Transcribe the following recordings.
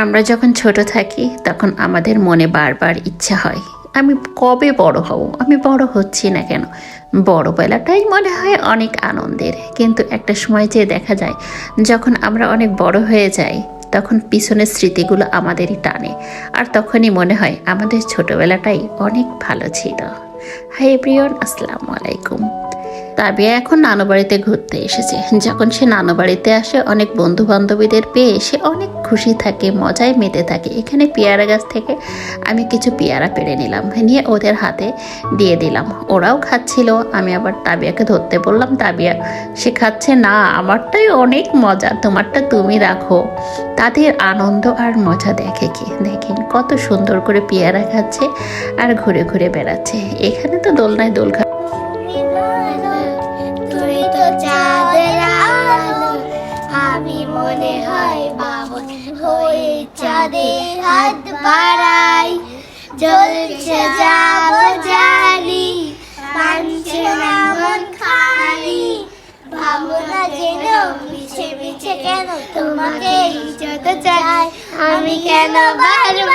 আমরা যখন ছোট থাকি, তখন আমাদের মনে বারবার ইচ্ছা হয়, আমি কবে বড় হব? আমি বড় হচ্ছি না কেন? বড়বেলাটাই মনে হয় অনেক আনন্দের। কিন্তু একটা সময় যে দেখা যায়, যখন আমরা অনেক বড় হয়ে যাই, তখন পিছনের স্মৃতিগুলো আমাদেরই টানে। আর তখনই মনে হয় আমাদের ছোটবেলাটাই অনেক ভালো ছিল। হাই এভরিওয়ান, আসসালামু আলাইকুম। তাবিয়া এখন নানু বাড়িতে ঘুরতে এসেছে। যখন সে নানু বাড়িতে আসে, অনেক বন্ধু বান্ধবীদের পেয়ে সে অনেক খুশি থাকে, মজায় মেতে থাকে। এখানে পেয়ারা গাছ থেকে আমি কিছু পেয়ারা পেড়ে নিলাম, নিয়ে ওদের হাতে দিয়ে দিলাম। ওরাও খাচ্ছিল, আমি আবার তাবিয়াকে ধরতে বললাম, তাবিয়া, সে খাচ্ছে না, আমারটাই অনেক মজা, তোমারটা তুমি রাখো। তাদের আনন্দ আর মজা দেখে কি? দেখেন কত সুন্দর করে পেয়ারা খাচ্ছে আর ঘুরে ঘুরে বেড়াচ্ছে। এখানে তো দোলনায় দোল আমি মনে হয় হয়ে চাঁদে হাত বাড়াই জ্বলছে যাব জানি মানছে না মন খালি ভাবনা যেন মিছে মিছে কেন তোমাকে চাই আমি কেন বারবার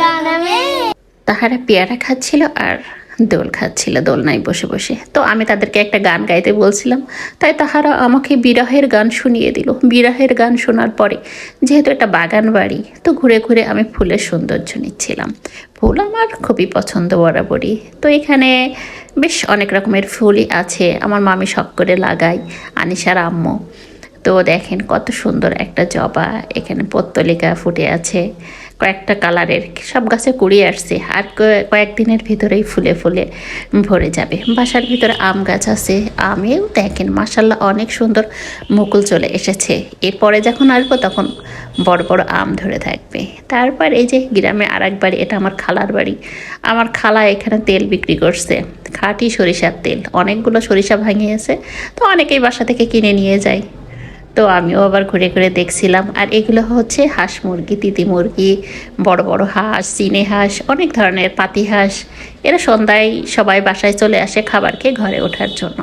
জন্মে তাহারা পেয়ারা খাচ্ছিল আর দোল খাচ্ছিল, দোলনায় বসে বসে। তো আমি তাদেরকে একটা গান গাইতে বলছিলাম, তাই তাহারা আমাকে বিরহের গান শুনিয়ে দিল। বিরহের গান শোনার পরে, যেহেতু একটা বাগান বাড়ি, তো ঘুরে ঘুরে আমি ফুলের সৌন্দর্য নিচ্ছিলাম। ফুল আমার খুবই পছন্দ বরাবরই। তো এখানে বেশ অনেক রকমের ফুলই আছে, আমার মামি শখ করে লাগাই আনিসার আম্মু। তো দেখেন কত সুন্দর একটা জবা, এখানে পত্তলিকা ফুটে আছে, কয়েকটা কালারের, সব গাছে কুড়িয়ে আসছে, আর কয়ে- কয়েকদিনের ভিতরেই ফুলে ফুলে ভরে যাবে। বাসার ভিতরে আম গাছ আছে, আমেও দেখেন মাসাল্লাহ অনেক সুন্দর মুকুল চলে এসেছে। এরপরে যখন আসব তখন বড় বড় আম ধরে থাকবে। তারপর এই যে গ্রামে আর বাড়ি, এটা আমার খালার বাড়ি। আমার খালা এখানে তেল বিক্রি করছে, খাঁটি সরিষার তেল, অনেকগুলো সরিষা ভাঙিয়েছে, তো অনেকেই বাসা থেকে কিনে নিয়ে যায়। তো আমিও আবার ঘুরে ঘুরে দেখছিলাম। আর এগুলো হচ্ছে হাঁস মুরগি, তিতি মুরগি, বড় বড় হাঁস, চিনে হাঁস, অনেক ধরনের পাতি হাঁস। এরা সন্ধ্যায় সবাই বাসায় চলে আসে খাবার খেয়ে ঘরে ওঠার জন্য।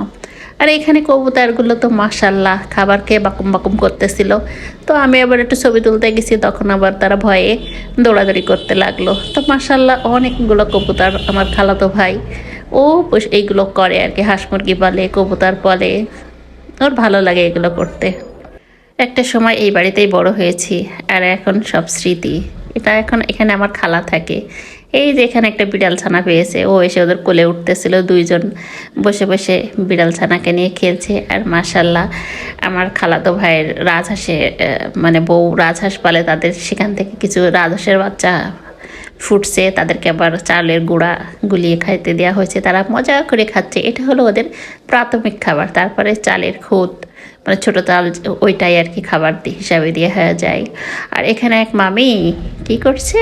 আর এখানে কবুতারগুলো তো মাসাল্লাহ খাবার খেয়ে বাকুম বাকুম করতেছিল। তো আমি আবার একটু ছবি তুলতে গেছি, তখন আবার তারা ভয়ে দৌড়াদৌড়ি করতে লাগল। তো মাসাল্লাহ অনেকগুলো কবুতার আমার খালাতো ভাই, ও এইগুলো করে আর কি, হাঁস মুরগি বলে কবুতার বলে ওর ভালো লাগে এগুলো করতে। একটা সময় এই বাড়িতেই বড় হয়েছি, আর এখন সব স্মৃতি। এটা এখন এখানে আমার খালা থাকে। এই যে এখানে একটা বিড়াল ছানা পেয়েছে, ও এসে ওদের কোলে উঠতেছিল, দুইজন বসে বসে বিড়াল ছানাকে নিয়ে খেলছে। আর মাশাল্লাহ, আমার খালাতো ভাইয়ের রাজহাঁসে মানে বউ রাজহাঁস পালে তাদের সেখান থেকে কিছু রাজহাঁসের বাচ্চা ফুটছে, তাদেরকে আবার চালের গুঁড়া গুলিয়ে খাইতে দেওয়া হয়েছে। তারা মজা করে খাচ্ছে। এটা হলো ওদের প্রাথমিক খাবার। তারপরে চালের খুদ মানে ছোটো তাল ওইটাই আর কি খাবার হিসাবে দিয়ে হয়ে যায়। আর এখানে এক মামি কি করছে?